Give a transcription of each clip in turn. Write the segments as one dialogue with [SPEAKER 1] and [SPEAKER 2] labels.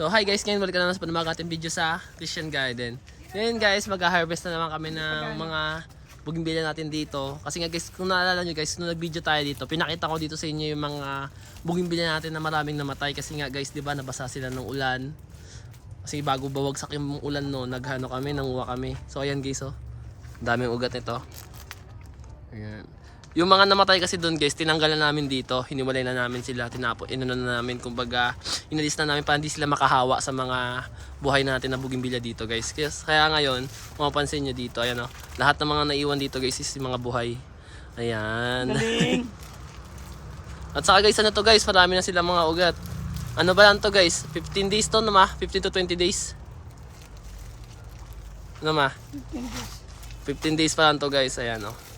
[SPEAKER 1] So hi guys, ngayon balik na naman sa panumag ating video sa Christian Garden. Ngayon guys, mag-harvest na naman kami ng mga bugimbilya natin dito. Kasi nga guys, kung naalala nyo guys, nung nag-video tayo dito, pinakita ko dito sa inyo yung mga bugimbilya natin na maraming namatay. Kasi nga guys, di ba, nabasa sila ng ulan. Kasi bago bawagsak yung ulan no, naghano kami, nanguha kami. So ayan guys, oh. Daming ugat nito. Ayan. Yung mga namatay kasi doon guys, tinanggalan namin dito. Hiniwalay na namin sila, tinapo, inano na namin. Kumbaga, inalis na namin para hindi sila makahawa sa mga buhay natin na bugimbilya dito guys. Kaya, kaya ngayon, kung mapansin nyo dito, ayan o. Lahat ng mga naiwan dito guys is yung mga buhay. Ayan.
[SPEAKER 2] Galing.
[SPEAKER 1] At saka guys, ano to guys, marami na sila mga ugat. Ano ba lang to guys? 15 days to no ma? 15 to 20 days? Ano ma? 15 days pa lang to guys, ayan o.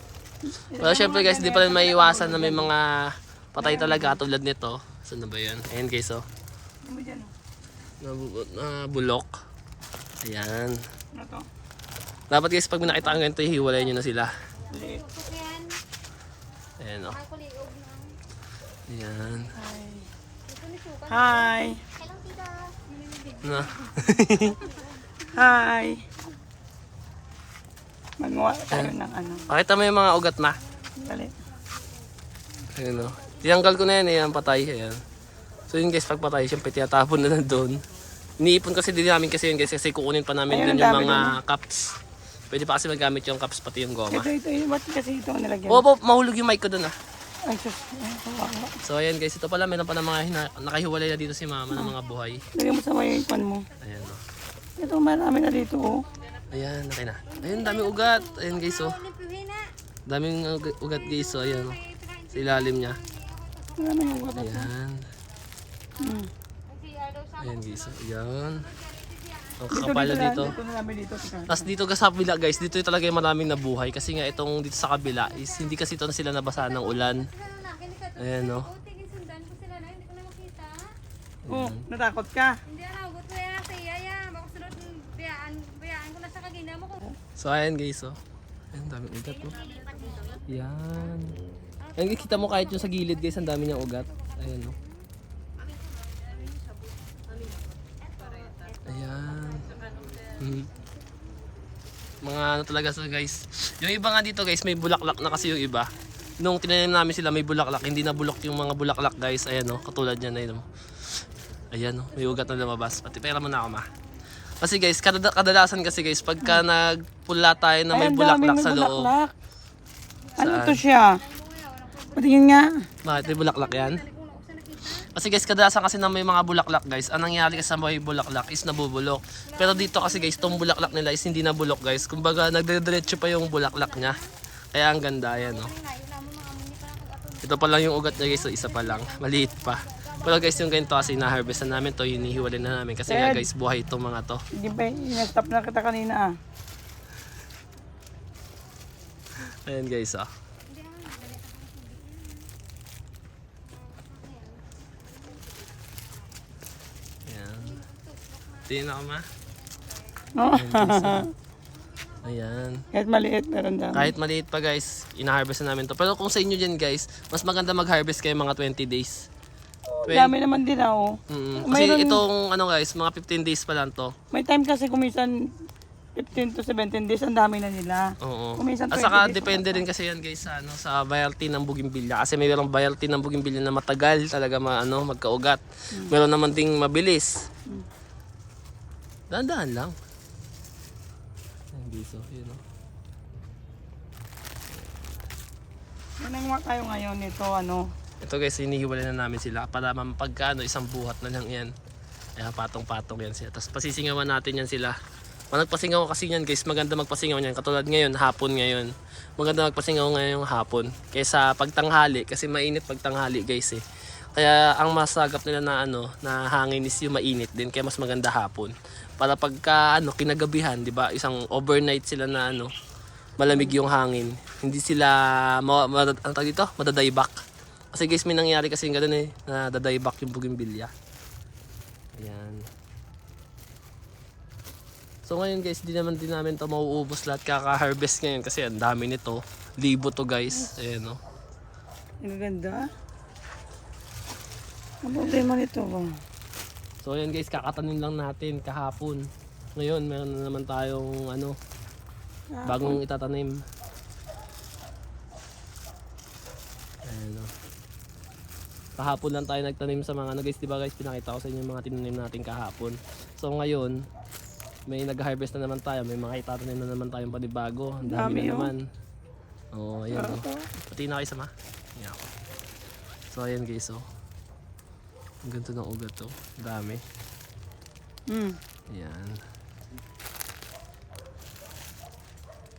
[SPEAKER 1] Pero syempre guys, di pa rin maiiwasan na may mga patay talaga tulad nito. Saan na ba yan? Ayan guys oh.
[SPEAKER 2] Ano ba dyan? oh?
[SPEAKER 1] Nabu- na bulok. Ayan. Dapat guys, pag nakita ang ganito, hiwalay nyo na sila. Ayan oh. Ayan.
[SPEAKER 2] Hi.
[SPEAKER 1] Na.
[SPEAKER 2] Hi. Magawa tayo ng ano.
[SPEAKER 1] Pakita mo yung mga ugat ma.
[SPEAKER 2] Dali.
[SPEAKER 1] Ayan o. Tinanggal ko na yan, ayan, patay, ayan. So yun guys, pag patay, syempre tinatapon na lang doon. Iniipon kasi din namin kasi yun guys, kasi kukunin pa namin
[SPEAKER 2] Ayun,
[SPEAKER 1] din
[SPEAKER 2] ang
[SPEAKER 1] yung
[SPEAKER 2] dami
[SPEAKER 1] mga cups. Pwede pa kasi magamit yung cups pati yung goma.
[SPEAKER 2] Ito, ito, ito. Ba't kasi ito ang nilagyan?
[SPEAKER 1] Oo po, mahulog yung mic ko doon ah.
[SPEAKER 2] Ay, sus. Ay, kawawa.
[SPEAKER 1] So ayan guys, ito pala meron pa ng mga hina- nakahiwalay na dito si mama ng mga buhay.
[SPEAKER 2] Lagyan mo sa may pan mo.
[SPEAKER 1] Ayan o.
[SPEAKER 2] Ito, marami na dito, oh.
[SPEAKER 1] Ayan, okay na. Ayun, daming ugat. Ayan guys oh. Daming ug- ugat guys oh, ayan oh. Sa ilalim niya.
[SPEAKER 2] Yung wala.
[SPEAKER 1] Ayan.
[SPEAKER 2] Hmm.
[SPEAKER 1] Ayan guys oh. Ayan. Ang
[SPEAKER 2] Dito,
[SPEAKER 1] kakapal
[SPEAKER 2] dito,
[SPEAKER 1] na dito. Tapos dito ka sa kabila guys, dito yung talaga yung maraming nabuhay kasi nga itong dito sa kabila is hindi kasi ito na sila nabasa ng ulan. Ayan no.
[SPEAKER 2] Oh, natakot ka.
[SPEAKER 1] So ayan guys oh. Ayan daming ugat no. Yan. Ayan guys, kita mo kahit yung sa gilid guys, ang dami niyang ugat. Ayan no. Ayan. Hmm. Mga ano talaga sa guys. Yung iba nga dito guys, may bulaklak na kasi yung iba. Nung tinanim namin sila may bulaklak, hindi na bulok yung mga bulaklak guys. Ayan no, katulad niyan ayun. oh. Ayan no, may ugat na lumabas. Pati pera mo na ako ma. Kasi guys, kadada- kadalasan kasi guys, pagka nagpula tayo na may
[SPEAKER 2] Ay, ang
[SPEAKER 1] bulaklak
[SPEAKER 2] daming
[SPEAKER 1] sa loob.
[SPEAKER 2] bulaklak. Ano to siya? Patingin nga.
[SPEAKER 1] Bakit may bulaklak yan? Kasi guys, kadalasan kasi na may mga bulaklak guys, ang nangyari kasi sa may bulaklak is nabubulok. Pero dito kasi guys, tong bulaklak nila is hindi nabulok guys. Kumbaga, nagdediretso pa yung bulaklak niya. Kaya ang ganda yan, no? Ito pa lang yung ugat niya guys, so isa pa lang. Maliit pa. Pero guys, yung ganito kasi na-harvest na namin to, hinihiwalay na namin. Kasi nga guys, buhay itong mga to.
[SPEAKER 2] Hindi ba, in-stop na kita kanina ah.
[SPEAKER 1] Ayan guys, ah. Ayan. Tingin ako ma.
[SPEAKER 2] Oh.
[SPEAKER 1] Ayan.
[SPEAKER 2] Kahit maliit, meron dami.
[SPEAKER 1] Kahit maliit pa guys, ina-harvest na namin to. Pero kung sa inyo dyan guys, mas maganda mag-harvest kayo mga 20 days. Twen-
[SPEAKER 2] Dami naman din ah, oh.
[SPEAKER 1] Mm, kasi
[SPEAKER 2] Mayroon-
[SPEAKER 1] itong ano guys, mga 15 days pa lang to.
[SPEAKER 2] May time kasi kumisan 15 to 17 days, ang dami na nila.
[SPEAKER 1] Oo.
[SPEAKER 2] Kung minsan
[SPEAKER 1] At
[SPEAKER 2] 20
[SPEAKER 1] saka
[SPEAKER 2] days
[SPEAKER 1] depende rin kasi yan guys sa ano sa variety ng bougainvillea kasi may merong variety ng bougainvillea na matagal talaga ma, ano, magkaugat.
[SPEAKER 2] Hmm.
[SPEAKER 1] Meron naman ding mabilis. Dahan-dahan lang. Hindi so, yun oh.
[SPEAKER 2] Manangwa tayo ngayon nito, ano.
[SPEAKER 1] Ito guys, hinihiwalay na namin sila para mapagka ano, isang buhat na lang yan. Kaya patong-patong yan sila. Tapos pasisingawan natin yan sila. Pag kasi yan guys, maganda magpasingaw yan. Katulad ngayon, hapon ngayon. Maganda magpasingaw ngayon yung hapon. Kaysa pagtanghali, kasi mainit pagtanghali guys eh. Kaya ang masagap nila na ano, na hangin is yung mainit din. Kaya mas maganda hapon. Para pagka ano, kinagabihan, di ba? Isang overnight sila na ano, malamig yung hangin. Hindi sila ma, ma, ano dito? Madadaybak. Kasi guys, may nangyari kasi ganun eh, na dadaybak yung bougainvillea. Ayan. So ngayon guys, di naman din namin to mauubos lahat kaka-harvest ngayon kasi ang dami nito. Libo to guys. Ayan no.
[SPEAKER 2] Ang ganda. Ang problema nito ba?
[SPEAKER 1] So ayan guys, kakatanim lang natin kahapon. Ngayon, meron na naman tayong ano, bagong itatanim. Ayan o. Kahapon lang tayo nagtanim sa mga ano guys, di ba guys, pinakita ko sa inyo yung mga tinanim natin kahapon. So ngayon, may nag-harvest na naman tayo, may mga itatanim na naman tayong panibago. Ang dami,
[SPEAKER 2] Dami,
[SPEAKER 1] na
[SPEAKER 2] oh.
[SPEAKER 1] naman. Oo, ayan o. Pati na kayo sama. Ayan ako. So ayan guys, oh. Ang ganito ng ugat to. Ang dami.
[SPEAKER 2] Hmm.
[SPEAKER 1] Ayan.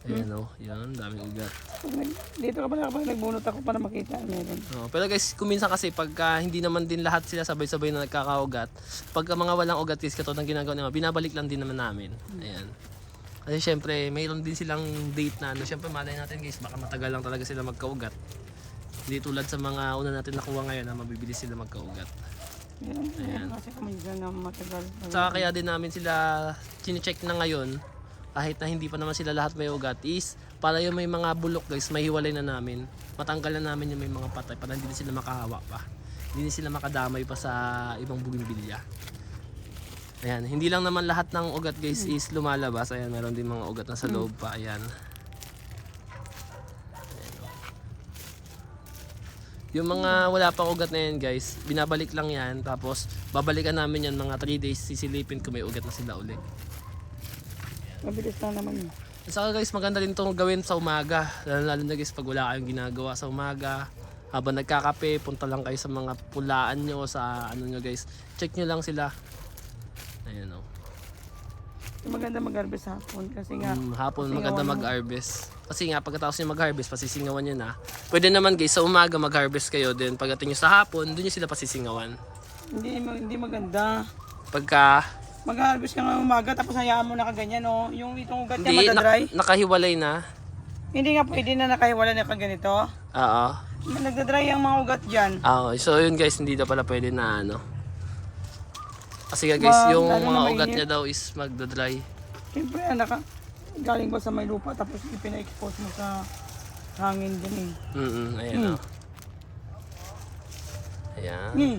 [SPEAKER 1] Ayan oh, yan, daming ugat.
[SPEAKER 2] Nag- Dito ka pala kapag nagbunot ako para makita. Meron.
[SPEAKER 1] Oh, pero guys, kuminsan kasi pagka hindi naman din lahat sila sabay-sabay na nagkakaugat, pagka mga walang ugat guys, katulad ng ginagawa nila, binabalik lang din naman namin. Ayan. Kasi syempre, mayroon din silang date na ano, syempre malay natin guys, baka matagal lang talaga sila magkaugat. Hindi tulad sa mga una natin nakuha ngayon na mabibilis sila magkaugat.
[SPEAKER 2] Yan. Ayan. Kasi kami dyan na matagal.
[SPEAKER 1] Saka kaya din namin sila chine-check na ngayon kahit na hindi pa naman sila lahat may ugat is para yung may mga bulok guys mahiwalay na namin. Matanggal na namin yung may mga patay para hindi na sila makahawa pa. Hindi na sila makadamay pa sa ibang bugimbilya ayan hindi lang naman lahat ng ugat guys is lumalabas. Ayan meron din mga ugat na sa loob pa. Ayan. Oh. yung mga wala pang ugat na yan guys, binabalik lang yan. Tapos babalikan namin yan mga 3 days, sisilipin kung may ugat na sila uli.
[SPEAKER 2] Mabilis lang naman yun.
[SPEAKER 1] Saka guys, maganda din itong gawin sa umaga. Lalo, lalo na guys, pag wala kayong ginagawa sa umaga. Habang nagkakape, punta lang kayo sa mga pulaan nyo, sa ano nyo guys. Check nyo lang sila. Ayan o.
[SPEAKER 2] Maganda mag-harvest hapon kasi nga
[SPEAKER 1] Mm, hapon maganda
[SPEAKER 2] mo.
[SPEAKER 1] mag-harvest. Kasi nga, pagkatapos nyo mag-harvest, pasisingawan nyo na. Pwede naman guys, sa umaga mag-harvest kayo. Then pagdating nyo sa hapon, doon nyo sila pasisingawan.
[SPEAKER 2] hindi hindi maganda.
[SPEAKER 1] Pagka
[SPEAKER 2] Mag-harvest ka nga umaga tapos hayaan mo na kaganyan oh. Yung itong ugat niya
[SPEAKER 1] hindi,
[SPEAKER 2] madadry.
[SPEAKER 1] nak- nakahiwalay na.
[SPEAKER 2] Hindi nga pwede na nakahiwala na kaganito.
[SPEAKER 1] Oo.
[SPEAKER 2] Nagdadry ang mga ugat dyan.
[SPEAKER 1] Ah, okay. so yun guys, hindi na pala pwede na ano. Kasi nga guys,
[SPEAKER 2] Wag,
[SPEAKER 1] yung
[SPEAKER 2] lalo na
[SPEAKER 1] mga ugat
[SPEAKER 2] mainit.
[SPEAKER 1] niya daw is magdadry.
[SPEAKER 2] Siyempre anak ka. Galing ba sa may lupa tapos ipina-expose mo sa hangin din eh.
[SPEAKER 1] Mm ayan
[SPEAKER 2] Hmm.
[SPEAKER 1] oh. Ayan.
[SPEAKER 2] Ni.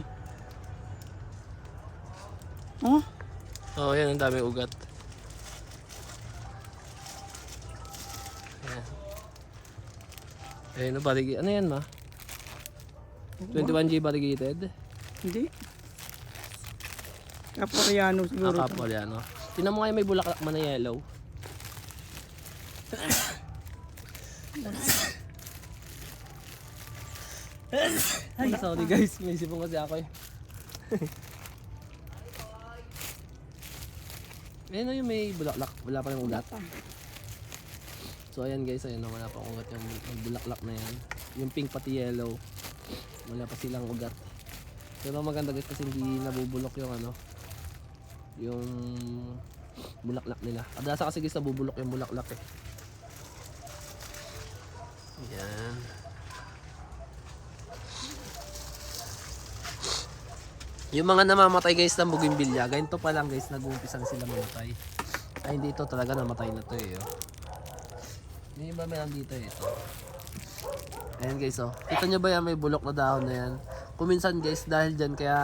[SPEAKER 2] Oh,
[SPEAKER 1] Oh, yan ang daming ugat. Ayan. Ayan, barigi. Ano yan, ma? 21G variegated?
[SPEAKER 2] hindi. Kaporeano siguro.
[SPEAKER 1] Ah, kapwa yan, no? Tinan mo ngayon may bulaklak man na yellow. Ay, sorry guys. May sipong kasi ako eh. Ayun na yung may bulaklak. Wala pa ng ugat. So ayan guys, ayun na wala pa ugat yung, yung bulaklak na yan. Yung pink pati yellow. Wala pa silang ugat. Pero maganda guys kasi hindi nabubulok yung ano, yung bulaklak nila. Kadalasan kasi guys nabubulok yung bulaklak eh. Yan. Yung mga namamatay guys ng bugimbilya, ganito pa lang guys, nag-uumpisa na sila mamatay. Ay hindi ito talaga namatay na to eh. Oh. Yung iba meron dito eh. Ito. Ayan guys oh. Kita nyo ba yan may bulok na dahon na yan? Kuminsan guys dahil dyan kaya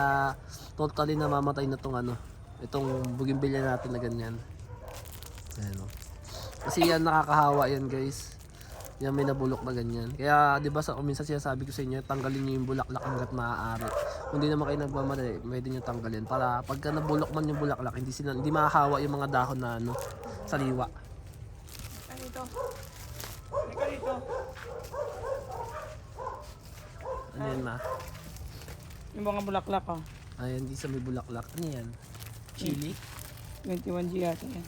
[SPEAKER 1] totally namamatay na tong ano. Itong bugimbilya natin na ganyan. Ayan oh. Kasi yan nakakahawa yan guys. Yan may nabulok na ganyan. Kaya 'di ba sa kuminsan sinasabi ko sa inyo, tanggalin niyo yung bulaklak hangga't maaari. Kung hindi naman kayo nagmamadali, pwede niyo tanggalin para pagka nabulok man yung bulaklak, hindi sila hindi mahahawa yung mga dahon na ano, saliwa.
[SPEAKER 2] Ano ito? Ika dito.
[SPEAKER 1] Ano yan ma?
[SPEAKER 2] Yung mga bulaklak oh.
[SPEAKER 1] Ayan, di sa may bulaklak. Ano yan? Chili?
[SPEAKER 2] 21G yata yan.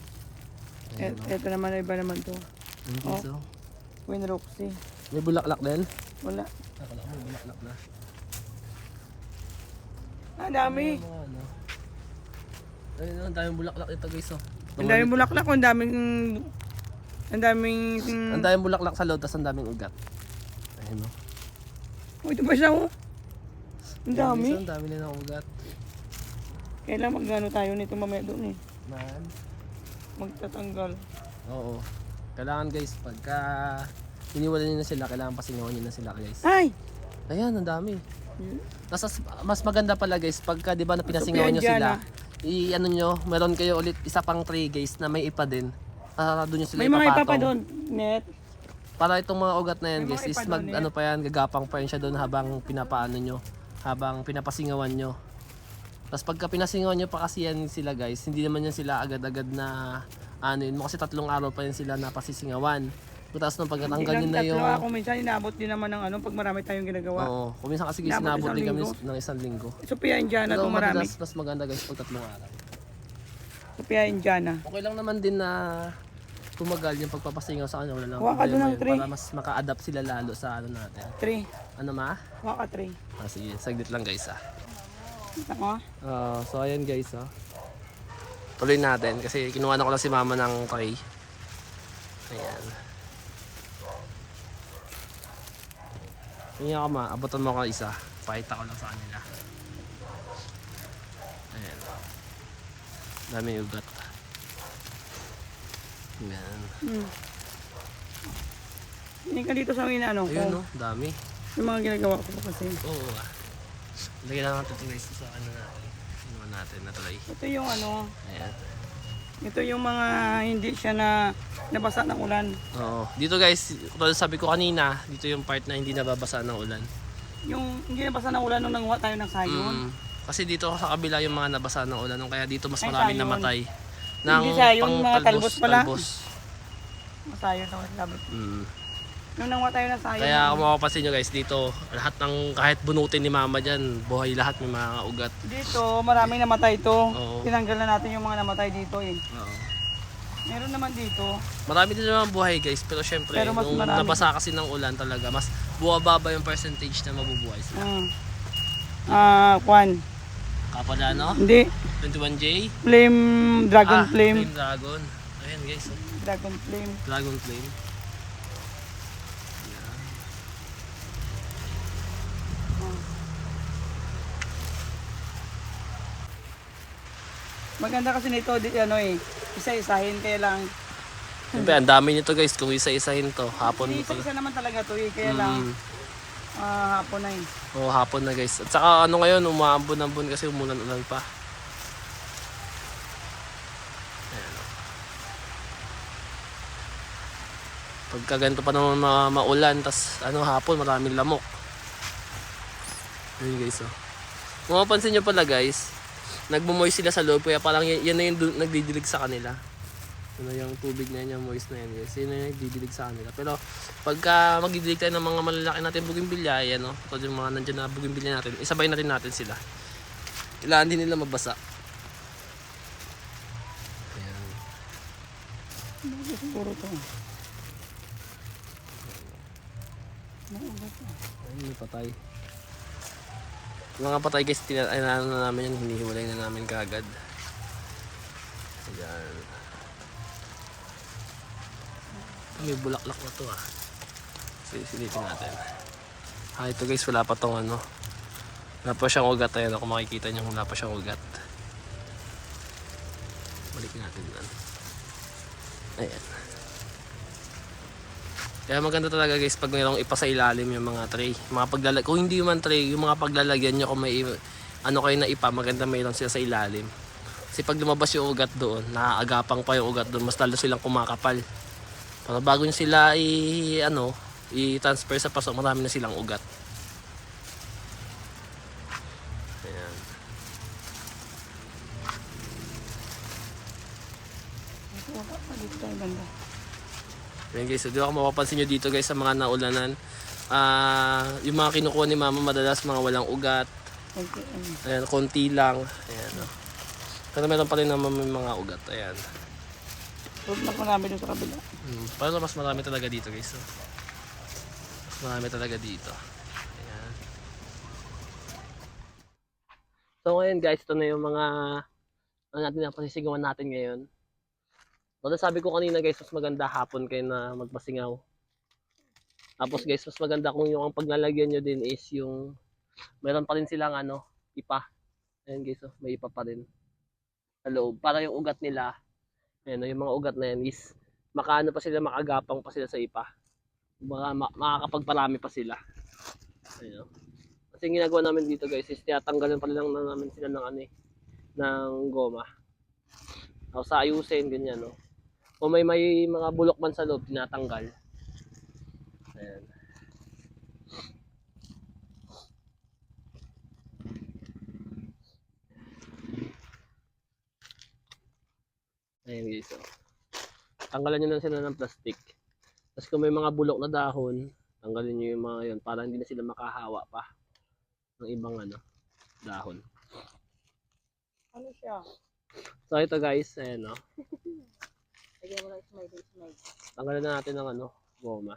[SPEAKER 1] Ayan,
[SPEAKER 2] Et, eto naman iba naman to.
[SPEAKER 1] Ano
[SPEAKER 2] Oh.
[SPEAKER 1] oh.
[SPEAKER 2] Queen Roxy.
[SPEAKER 1] May bulaklak din?
[SPEAKER 2] Wala.
[SPEAKER 1] Akala ko may bulaklak na.
[SPEAKER 2] Ah, dami.
[SPEAKER 1] Ano. Ayun, ang daming bulaklak ito guys oh.
[SPEAKER 2] Ang daming bulaklak, ang daming ang daming
[SPEAKER 1] Ang daming bulaklak sa loob, tapos ang daming ugat. Ayun oh.
[SPEAKER 2] Oh, ito pa siya oh. Ang dami.
[SPEAKER 1] Guys, Ang dami na ng ugat.
[SPEAKER 2] Kailan magano tayo nito mamaya doon eh.
[SPEAKER 1] Man.
[SPEAKER 2] Magtatanggal.
[SPEAKER 1] Oo. Kailangan guys, pagka iniwala niyo na sila, kailangan pasingawan niyo na sila guys.
[SPEAKER 2] Ay!
[SPEAKER 1] Ayan, ang dami. Tapos mas maganda pala guys, pagka di ba na pinasingawan niyo sila, i ano nyo, meron kayo ulit isa pang tray guys na may ipa din. Para doon nyo sila
[SPEAKER 2] May mga ipa pa doon, net.
[SPEAKER 1] Para itong mga ugat na yan
[SPEAKER 2] May
[SPEAKER 1] guys
[SPEAKER 2] mga
[SPEAKER 1] is
[SPEAKER 2] ipa
[SPEAKER 1] mag
[SPEAKER 2] doon, eh.
[SPEAKER 1] ano pa yan, gagapang pa yan siya doon habang pinapaano nyo, habang pinapasingawan nyo. Tapos pagka pinasingawan nyo pa kasi yan sila guys, hindi naman yan sila agad-agad na ano yun mo kasi tatlong araw pa yan sila napasisingawan. Tapos nung pagkatanggal nyo na
[SPEAKER 2] tatlo
[SPEAKER 1] yung...
[SPEAKER 2] ako minsan, inabot din naman ng ano, pag marami tayong ginagawa.
[SPEAKER 1] Oo, kung minsan kasi guys,
[SPEAKER 2] Inabot
[SPEAKER 1] sinabot
[SPEAKER 2] isang
[SPEAKER 1] din kami
[SPEAKER 2] linggo.
[SPEAKER 1] ng isang linggo.
[SPEAKER 2] Sophia Indiana,
[SPEAKER 1] Pero
[SPEAKER 2] itong marami.
[SPEAKER 1] madalas mas maganda guys pag tatlong araw.
[SPEAKER 2] Sophia Indiana.
[SPEAKER 1] Okay lang naman din na tumagal yung pagpapasingaw sa kanya. Wala lang
[SPEAKER 2] ka doon ng tray.
[SPEAKER 1] Para mas maka-adapt sila lalo sa ano natin.
[SPEAKER 2] 3.
[SPEAKER 1] Ano ma?
[SPEAKER 2] Waka 3.
[SPEAKER 1] Ah, sige, saglit lang guys ah.
[SPEAKER 2] Ako,
[SPEAKER 1] Ah, so ayan guys ah. Tuloy natin kasi kinuha na ko lang si mama ng tray. Ayan. Tingnan ko ma, abutan mo ko isa. Pakita ko lang sa kanila. Ayan. Dami ugat. Ayan.
[SPEAKER 2] hmm. Hindi ka dito sa amin, ano,
[SPEAKER 1] Ayun
[SPEAKER 2] ko.
[SPEAKER 1] no, dami.
[SPEAKER 2] Yung mga ginagawa ko kasi.
[SPEAKER 1] Oo ah. Lagyan lang natin ito guys sa ano natin. Ano natin na tray.
[SPEAKER 2] Ito yung ano,
[SPEAKER 1] Ayan.
[SPEAKER 2] Ito yung mga hindi siya na nabasa ng ulan.
[SPEAKER 1] Oo. Dito guys, tulad sabi ko kanina, dito yung part na hindi nababasa ng ulan.
[SPEAKER 2] Yung hindi nabasa ng ulan nung nanguha tayo ng sayon.
[SPEAKER 1] Mm. Kasi dito sa kabila yung mga nabasa ng ulan, kaya dito mas
[SPEAKER 2] Ay,
[SPEAKER 1] maraming
[SPEAKER 2] sayon.
[SPEAKER 1] namatay.
[SPEAKER 2] Hindi sayon, mga talbos pala.
[SPEAKER 1] talbos.
[SPEAKER 2] Sayon na sabi.
[SPEAKER 1] Mm.
[SPEAKER 2] Nung nanguha tayo ng sayon.
[SPEAKER 1] Kaya kung mapapansin nyo guys, dito lahat ng kahit bunutin ni mama dyan, buhay lahat may mga ugat.
[SPEAKER 2] Dito, maraming namatay ito.
[SPEAKER 1] Oo.
[SPEAKER 2] Tinanggal na natin yung mga namatay dito eh.
[SPEAKER 1] Oo.
[SPEAKER 2] Meron naman dito.
[SPEAKER 1] Marami din naman buhay guys, pero syempre,
[SPEAKER 2] Pero mas
[SPEAKER 1] nung
[SPEAKER 2] marami.
[SPEAKER 1] nabasa kasi ng ulan talaga, mas buwababa yung percentage na mabubuhay sila.
[SPEAKER 2] Mm. Ah, kwan.
[SPEAKER 1] Kapadano,
[SPEAKER 2] Hindi.
[SPEAKER 1] 21J,
[SPEAKER 2] Flame, dragon
[SPEAKER 1] ah,
[SPEAKER 2] flame.
[SPEAKER 1] Flame Dragon. Ayan guys, oh.
[SPEAKER 2] Dragon flame.
[SPEAKER 1] Dragon Flame.
[SPEAKER 2] Maganda kasi nito, di, ano eh, isa-isahin kaya lang.
[SPEAKER 1] Siyempre, ang dami nito guys, kung isa-isahin to, hapon
[SPEAKER 2] Hindi,
[SPEAKER 1] to.
[SPEAKER 2] isa-isa naman talaga to eh, kaya lang
[SPEAKER 1] Mm.
[SPEAKER 2] ah, hapon na eh.
[SPEAKER 1] Oo, hapon na guys. At saka ano ngayon, umaambon-ambon kasi umulan-ulan pa. Ayan, oh. Pagka ganito pa naman ma- maulan, tas ano hapon, maraming lamok. Ayun guys, oh. Kung mapansin nyo pala guys, nagmumoy sila sa loob, kaya parang y- yan na yung nagdidilig sa kanila. Ano yung tubig na yan, yung moist na yan guys. Yun na yung nagdidilig sa kanila. Pero pagka magdidilig tayo ng mga malalaki natin bugimbilya, yan no. Ito yung mga nandiyan na bugimbilya natin. Isabay natin natin sila. Kailangan din nila mabasa. Ayan.
[SPEAKER 2] Siguro to?
[SPEAKER 1] Ayun, patay. Mga patay guys, tina- ay, ano na namin yan, hinihiwalay na namin kagad. Ayan. May bulaklak na to ah. Silipin natin. Ah, ito guys, wala pa tong ano. Wala pa siyang ugat. Ayan, kung makikita niyo, wala pa siyang ugat. Balikin natin yan. Ayan. Kaya maganda talaga guys pag mayroong ipa ilalim yung mga tray. Mga paglalag kung hindi man tray, yung mga paglalagyan nyo kung may ano kayo na ipa, maganda mayroon sila sa ilalim. Kasi pag lumabas yung ugat doon, naaagapang pa yung ugat doon, mas lalo silang kumakapal. Para bago nyo sila i ano, i-transfer sa paso, marami na silang ugat. Ayan.
[SPEAKER 2] Ito, wala pa dito tayo banda.
[SPEAKER 1] Ayan guys, so di kung mapapansin nyo dito guys sa mga naulanan, ah yung mga kinukuha ni mama madalas mga walang ugat,
[SPEAKER 2] ano.
[SPEAKER 1] Ayan, konti lang. Ayan. oh. Pero meron pa rin naman may mga ugat. Ayan.
[SPEAKER 2] Huwag na marami sa kabila.
[SPEAKER 1] Hmm. Pero mas marami talaga dito guys. oh. Mas marami talaga dito. Ayan. So ngayon guys, ito na yung mga ano natin na pasisigawan natin ngayon. Pero sabi ko kanina guys, mas maganda hapon kayo na magpasingaw. Tapos guys, mas maganda kung yung ang paglalagyan nyo din is yung meron pa rin silang ano, ipa. Ayan guys, oh, may ipa pa rin. Sa loob. Para yung ugat nila, ayan, oh, yung mga ugat na yan is makaano pa sila, makagapang pa sila sa ipa. Baka ma- makakapagparami pa sila. Ayun. Kasi yung ginagawa namin dito guys is tinatanggalan pa lang na namin sila ng ano eh, ng goma. Tapos ayusin, ganyan, no? Kung may may mga bulok man sa loob, tinatanggal. Ayan. Ayan guys, oh. Tanggalan nyo lang sila ng plastic. Tapos kung may mga bulok na dahon, tanggalin nyo yung mga yun para hindi na sila makahawa pa ng ibang ano, dahon.
[SPEAKER 2] Ano siya?
[SPEAKER 1] So ito guys, ayan oh.
[SPEAKER 2] Lagyan mo lang smile, smile.
[SPEAKER 1] Tanggalan na natin ng ano, goma.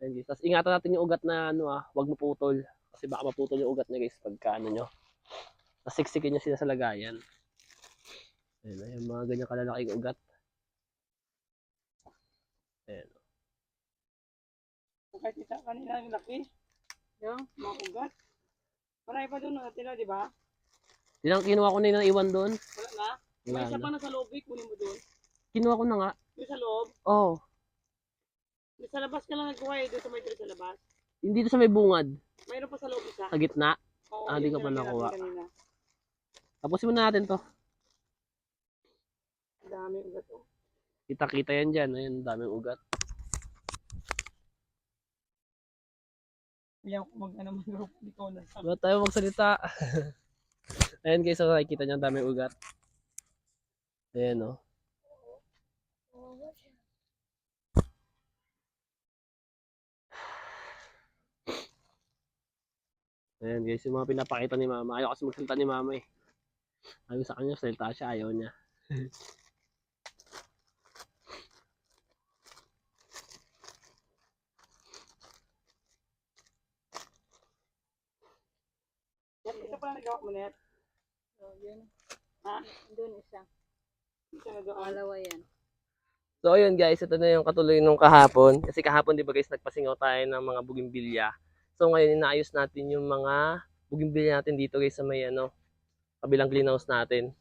[SPEAKER 1] Ayan guys. Tapos ingatan natin yung ugat na ano ah, huwag maputol. Kasi baka maputol yung ugat niya guys pagka ano nyo. Tapos siksikin nyo sila sa lagayan. Ayan, ayan mga ganyan kalalaking ugat. Ayan.
[SPEAKER 2] Kung kahit isa kanina ang laki. Yung mga ugat. Marami pa doon natira, di ba?
[SPEAKER 1] Tinang kinuha ko na yung iwan doon.
[SPEAKER 2] Wala na?
[SPEAKER 1] Wala
[SPEAKER 2] May isa
[SPEAKER 1] na.
[SPEAKER 2] pa na sa loob, eh, kunin mo doon.
[SPEAKER 1] Kinuha ko na nga.
[SPEAKER 2] Yung sa loob,
[SPEAKER 1] Oh,
[SPEAKER 2] yung sa labas ka lang nagkuha eh, doon sa may tira sa labas.
[SPEAKER 1] hindi to sa may bungad.
[SPEAKER 2] Mayroon pa sa loob isa.
[SPEAKER 1] Sa gitna.
[SPEAKER 2] Oo,
[SPEAKER 1] Ah, di
[SPEAKER 2] yun
[SPEAKER 1] ko pa nakuha. Tapusin muna natin to.
[SPEAKER 2] Ang dami ugat oh.
[SPEAKER 1] Kita-kita yan dyan. Ayan, daming ugat.
[SPEAKER 2] Ayaw ko mag ano mag group di ko na.
[SPEAKER 1] Wala tayo magsalita. Ayan guys, so nakikita nyo ang daming ugat. Ayan oh. Ayan guys, yung mga pinapakita ni mama. Ayaw kasi magsalita ni mama eh. Ayaw sa kanya, salita siya, ayaw niya.
[SPEAKER 2] Yan, isa pa lang nagawa mo net.
[SPEAKER 3] So, yun.
[SPEAKER 2] Ha?
[SPEAKER 3] Doon isa.
[SPEAKER 2] Isa na doon.
[SPEAKER 3] Pangalawa yan.
[SPEAKER 1] So ayun guys, ito na yung katuloy nung kahapon. Kasi kahapon 'di ba guys, nagpasingaw tayo ng mga bugimbilya. So ngayon inaayos natin yung mga bugimbilya natin dito guys sa may ano, kabilang greenhouse natin.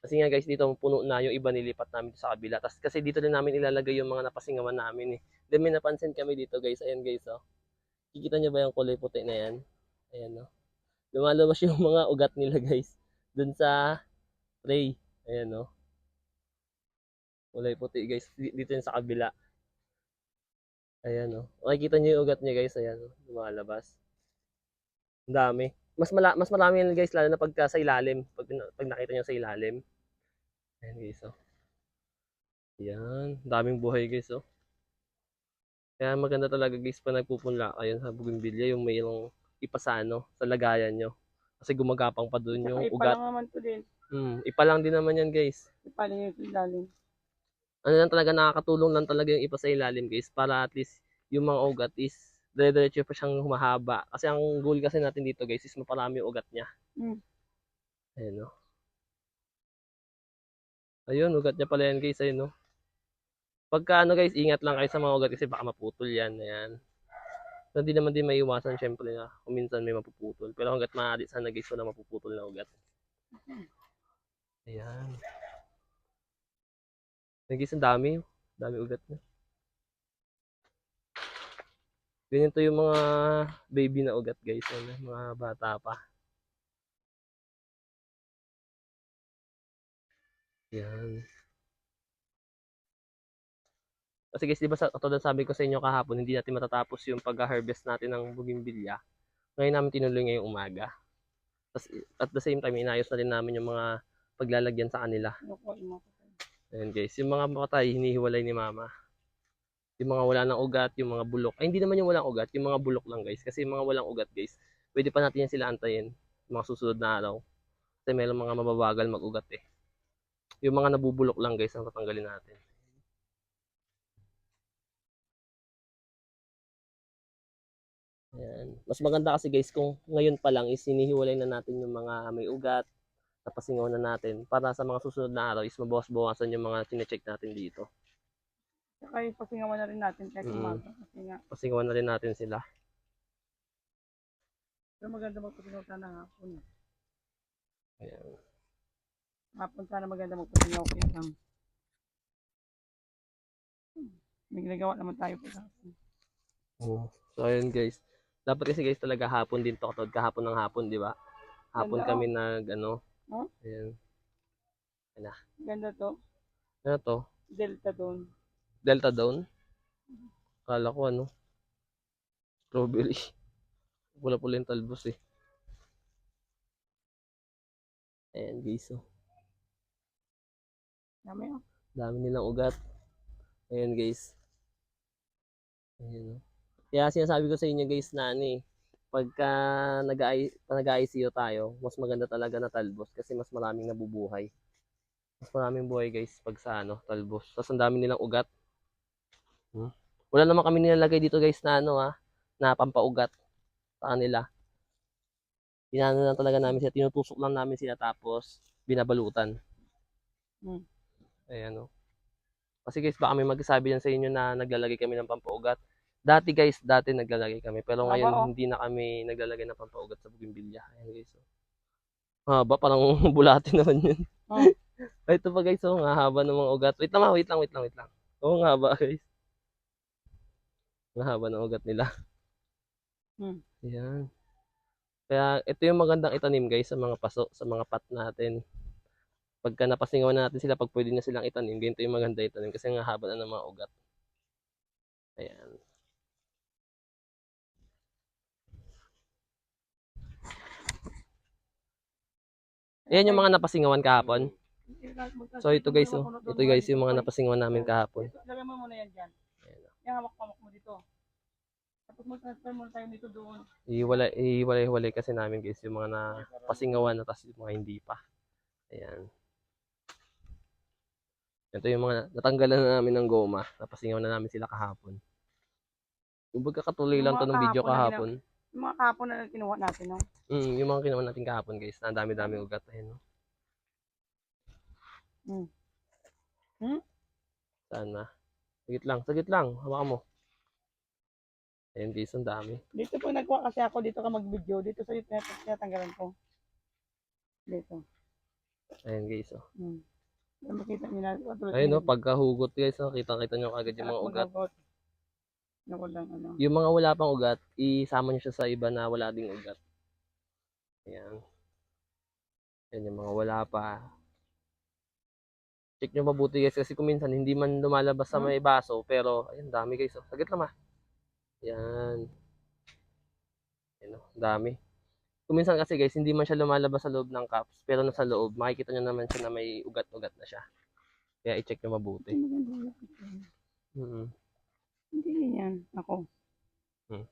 [SPEAKER 1] Kasi nga guys, dito puno na yung iba nilipat namin sa kabila. Tapos kasi dito din namin ilalagay yung mga napasingawan namin eh. Then may napansin kami dito guys, ayan guys oh. Kikita niyo ba yung kulay puti na yan? Ayan oh. Lumalabas yung mga ugat nila guys. Dun sa tray. Ayan oh. Kulay puti guys. Di- Dito yun sa kabila. Ayan o. Oh. Makikita niyo yung ugat niya guys. Ayan o. Oh. Lumalabas. Ang dami. Mas, mala mas marami yan guys. Lalo na pagka sa ilalim. Pag, pag nakita niyo sa ilalim. Ayan guys o. Oh. Ayan. Daming buhay guys o. Oh. Kaya maganda talaga guys pa nagpupunla kayo sa bougainvillea. Yung mayroong ipasano sa lagayan nyo. Kasi gumagapang pa dun yung
[SPEAKER 2] Saka ipa
[SPEAKER 1] ugat.
[SPEAKER 2] lang naman to din.
[SPEAKER 1] Hmm, ipa lang din naman yan guys.
[SPEAKER 2] Ipa lang yung ilalim.
[SPEAKER 1] Ano lang talaga nakakatulong lang talaga yung ipa sa ilalim guys para at least yung mga ugat is dire-diretso pa siyang humahaba. Kasi ang goal kasi natin dito guys is maparami yung ugat niya.
[SPEAKER 2] Hmm.
[SPEAKER 1] Ayun no. Ayun, ugat niya pala yan guys. Ayun no. Pagka ano guys, ingat lang kayo sa mga ugat kasi baka maputol yan. Ayan. So, hindi naman din maiwasan syempre na kung minsan may mapuputol. Pero hanggat maaari sana guys wala mapuputol na ugat. Ayan. Guys, ang dami. Dami ugat na. Ganito yung mga baby na ugat guys. Ano, mga bata pa. Yan. Kasi guys, di ba sa, katulad sabi ko sa inyo kahapon, hindi natin matatapos yung pag-harvest natin ng bougainvillea. Ngayon namin tinuloy ngayong umaga. Tapos, at the same time, inayos na din namin yung mga paglalagyan sa kanila.
[SPEAKER 2] Yung mga patay.
[SPEAKER 1] Ayan guys, yung mga patay, hinihiwalay ni mama. Yung mga wala ng ugat, yung mga bulok. Ay, hindi naman yung walang ugat, yung mga bulok lang guys. Kasi yung mga walang ugat guys, pwede pa natin yan sila antayin. Mga susunod na araw. Kasi meron mga mababagal mag-ugat eh. Yung mga nabubulok lang guys, ang tatanggalin natin. Ayan. Mas maganda kasi guys kung ngayon pa lang is hinihiwalay na natin yung mga may ugat, napasingaw na natin para sa mga susunod na araw is mabawas-bawasan yung mga chinecheck natin dito.
[SPEAKER 2] Saka yung pasingawan na rin natin kahit
[SPEAKER 1] Mm.
[SPEAKER 2] umaga. Kasi nga,
[SPEAKER 1] Pasingawan na rin natin sila.
[SPEAKER 2] pero maganda magpasingaw sana hapon.
[SPEAKER 1] Ayan.
[SPEAKER 2] Hapon sana maganda magpasingaw kaya lang. Hmm. May ginagawa naman tayo pa hapon.
[SPEAKER 1] Oo. So ayun guys. Dapat kasi guys talaga hapon din to katulad kahapon ng hapon, di ba? Hapon
[SPEAKER 2] Ganda,
[SPEAKER 1] kami nag ano.
[SPEAKER 2] Oh.
[SPEAKER 1] Ayan.
[SPEAKER 2] Ganda to.
[SPEAKER 1] Ano to?
[SPEAKER 2] Delta doon.
[SPEAKER 1] Delta Dawn? Akala ko ano? Strawberry. Pula-pula yung talbos eh. Ayan guys, oh.
[SPEAKER 2] Dami oh.
[SPEAKER 1] Dami nilang ugat. Ayan guys. Ayan oh. Kaya sinasabi ko sa inyo guys na ano eh, pagka nag-I- nag-ICU tayo, mas maganda talaga na talbos kasi mas maraming nabubuhay. Mas maraming buhay guys pag sa ano, talbos. Tapos ang dami nilang ugat. Hmm? Wala naman kami nilalagay dito guys na ano ha, na pampaugat sa kanila. Pinano lang talaga namin sila, tinutusok lang namin sila tapos binabalutan.
[SPEAKER 2] Hmm.
[SPEAKER 1] Ayan o. Kasi guys, baka may magsasabi yan sa inyo na naglalagay kami ng pampaugat. Dati guys, dati naglalagay kami. Pero ngayon,
[SPEAKER 2] oh.
[SPEAKER 1] hindi na kami naglalagay ng pampaugat sa bugimbilya. Ayan guys. Oh. Haba, parang bulati naman yun.
[SPEAKER 2] Oh.
[SPEAKER 1] Ito pa guys, oh, ang haba ng mga ugat. Wait lang, ah, wait lang, wait lang, wait lang. Oo, oh, ang haba guys. Ang haba ng ugat nila.
[SPEAKER 2] Hmm.
[SPEAKER 1] Ayan. Kaya ito yung magandang itanim guys sa mga paso, sa mga pat natin. Pagka napasingawan natin sila, pag pwede na silang itanim, ganito yung maganda itanim kasi ang haba na ng mga ugat. Ayan. Ayan yung mga napasingawan kahapon. So ito guys, oh. ito guys yung mga napasingawan namin kahapon.
[SPEAKER 2] Lagay mo muna yan dyan.
[SPEAKER 1] Ayan,
[SPEAKER 2] Yan, hawak-hawak mo dito. Tapos mag-transfer muna tayo dito doon.
[SPEAKER 1] Iwalay, iwalay-walay kasi namin guys yung mga napasingawan na tapos yung mga hindi pa. Ayan. Ito yung mga natanggalan na namin ng goma. Napasingawan na namin sila kahapon. Kumbaga katuloy lang to
[SPEAKER 2] Yung
[SPEAKER 1] ng video
[SPEAKER 2] kahapon. Yung mga kapon na kinuha natin, no?
[SPEAKER 1] Mm, yung mga kinuha natin kahapon guys. Na ang dami-dami ugat. Ayan. No?
[SPEAKER 2] Hmm. Hmm?
[SPEAKER 1] Saan na? Sagit lang, sagit lang. Hawakan mo. Ayan guys, ang dami.
[SPEAKER 2] Dito po nagkuha kasi ako, dito ka mag-video. Dito sa YouTube, tinatanggalan ko. Dito.
[SPEAKER 1] Ayan guys. Oh.
[SPEAKER 2] Hmm. Makita nyo na.
[SPEAKER 1] Ayun no,
[SPEAKER 2] yan.
[SPEAKER 1] pagkahugot guys, nakita-kita nyo agad yung mga ugat.
[SPEAKER 2] magagot. Naku lang, ano.
[SPEAKER 1] Yung mga wala pang ugat, isama nyo siya sa iba na wala ding ugat. Ayan. Yan yung mga wala pa. Check nyo mabuti guys kasi kung minsan hindi man lumalabas sa may baso pero ayun dami guys. Oh. Sagit lang ah. Yan. Yan oh, dami. Kung minsan kasi guys hindi man siya lumalabas sa loob ng cups pero nasa loob makikita nyo naman siya na may ugat-ugat na siya. Kaya i-check nyo mabuti.
[SPEAKER 2] Maganda yan. Hindi ganyan. Ako.
[SPEAKER 1] Hmm.